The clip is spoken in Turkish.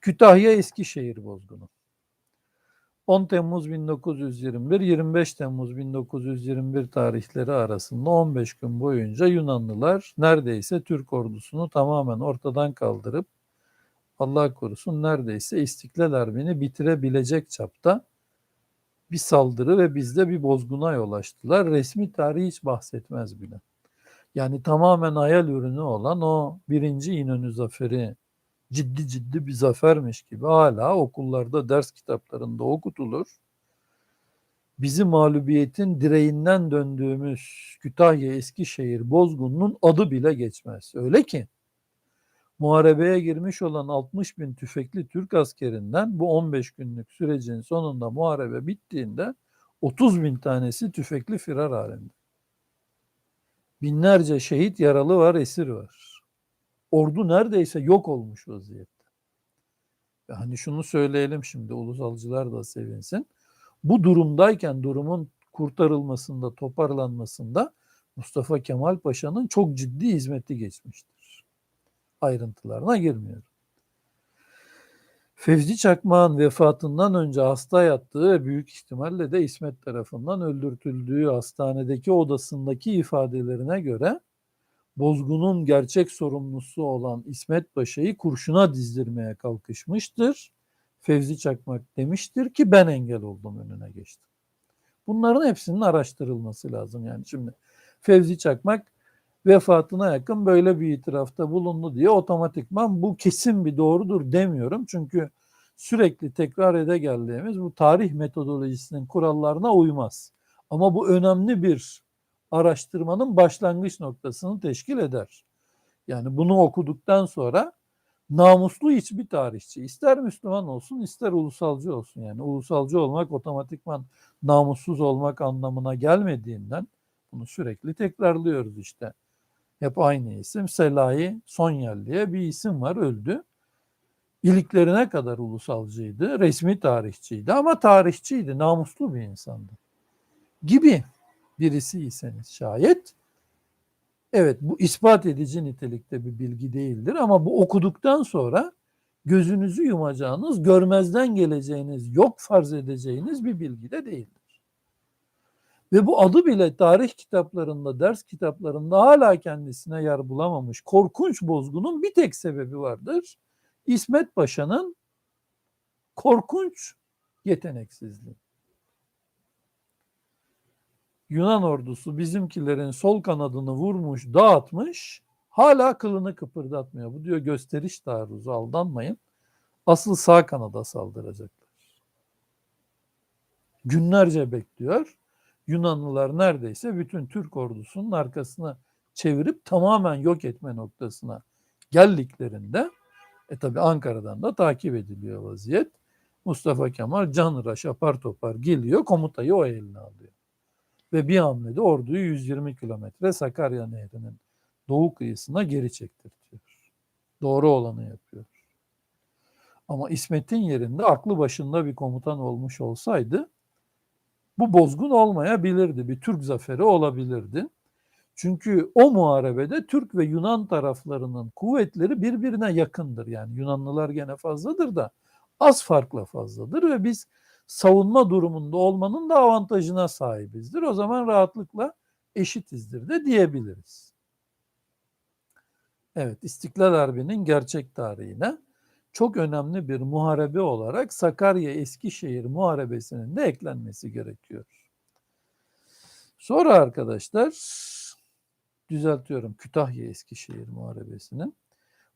Kütahya Eskişehir bozgunu. 10 Temmuz 1921, 25 Temmuz 1921 tarihleri arasında 15 gün boyunca Yunanlılar neredeyse Türk ordusunu tamamen ortadan kaldırıp Allah korusun neredeyse İstiklal Harbi'ni bitirebilecek çapta bir saldırı ve bizde bir bozguna yol açtılar. Resmi tarih hiç bahsetmez bile. Yani tamamen hayal ürünü olan o birinci İnönü zaferi ciddi ciddi bir zafermiş gibi hala okullarda ders kitaplarında okutulur. Bizi mağlubiyetin direğinden döndüğümüz Kütahya Eskişehir bozgununun adı bile geçmez. Öyle ki muharebeye girmiş olan 60 bin tüfekli Türk askerinden bu 15 günlük sürecin sonunda muharebe bittiğinde 30 bin tanesi tüfekli firar halinde. Binlerce şehit yaralı var, esir var. Ordu neredeyse yok olmuş vaziyette. Hani şunu söyleyelim şimdi ulusalcılar da sevinsin. Bu durumdayken durumun kurtarılmasında, toparlanmasında Mustafa Kemal Paşa'nın çok ciddi hizmeti geçmiştir. Ayrıntılarına girmiyorum. Fevzi Çakmak'ın vefatından önce hasta yattığı büyük ihtimalle de İsmet tarafından öldürtüldüğü hastanedeki odasındaki ifadelerine göre bozgunun gerçek sorumlusu olan İsmet Paşa'yı kurşuna dizdirmeye kalkışmıştır. Fevzi Çakmak demiştir ki ben engel oldum önüne geçtim. Bunların hepsinin araştırılması lazım. Yani şimdi Fevzi Çakmak vefatına yakın böyle bir itirafta bulundu diye otomatikman bu kesin bir doğrudur demiyorum. Çünkü sürekli tekrar ede geldiğimiz bu tarih metodolojisinin kurallarına uymaz. Ama bu önemli bir araştırmanın başlangıç noktasını teşkil eder. Yani bunu okuduktan sonra namuslu hiçbir tarihçi ister Müslüman olsun ister ulusalcı olsun yani ulusalcı olmak otomatikman namussuz olmak anlamına gelmediğinden bunu sürekli tekrarlıyoruz işte. Hep aynı isim Selahi Sonyal diye bir isim var öldü. İliklerine kadar ulusalcıydı, resmi tarihçiydi ama tarihçiydi, namuslu bir insandı. Gibi birisiyseniz şayet evet bu ispat edici nitelikte bir bilgi değildir ama bu okuduktan sonra gözünüzü yumacağınız, görmezden geleceğiniz, yok farz edeceğiniz bir bilgi de değildir. Ve bu adı bile tarih kitaplarında, ders kitaplarında hala kendisine yer bulamamış korkunç bozgunun bir tek sebebi vardır. İsmet Paşa'nın korkunç yeteneksizliği. Yunan ordusu bizimkilerin sol kanadını vurmuş, dağıtmış. Hala kılını kıpırdatmıyor. Bu diyor gösteriş taarruzu aldanmayın. Asıl sağ kanada saldıracaklar. Günlerce bekliyor. Yunanlılar neredeyse bütün Türk ordusunun arkasına çevirip tamamen yok etme noktasına geldiklerinde e tabi Ankara'dan da takip ediliyor vaziyet. Mustafa Kemal canıraş apar topar geliyor komutayı o eline alıyor ve bir hamlede orduyu 120 kilometre Sakarya Nehri'nin doğu kıyısına geri çektirtiyor. Doğru olanı yapıyor. Ama İsmet'in yerinde aklı başında bir komutan olmuş olsaydı bu bozgun olmayabilirdi. Bir Türk zaferi olabilirdi. Çünkü o muharebede Türk ve Yunan taraflarının kuvvetleri birbirine yakındır. Yani Yunanlılar gene fazladır da az farkla fazladır ve biz savunma durumunda olmanın da avantajına sahibizdir. O zaman rahatlıkla eşitizdir de diyebiliriz. Evet, İstiklal Harbi'nin gerçek tarihine çok önemli bir muharebe olarak Sakarya Eskişehir muharebesinin de eklenmesi gerekiyor. Sonra arkadaşlar düzeltiyorum Kütahya Eskişehir muharebesinin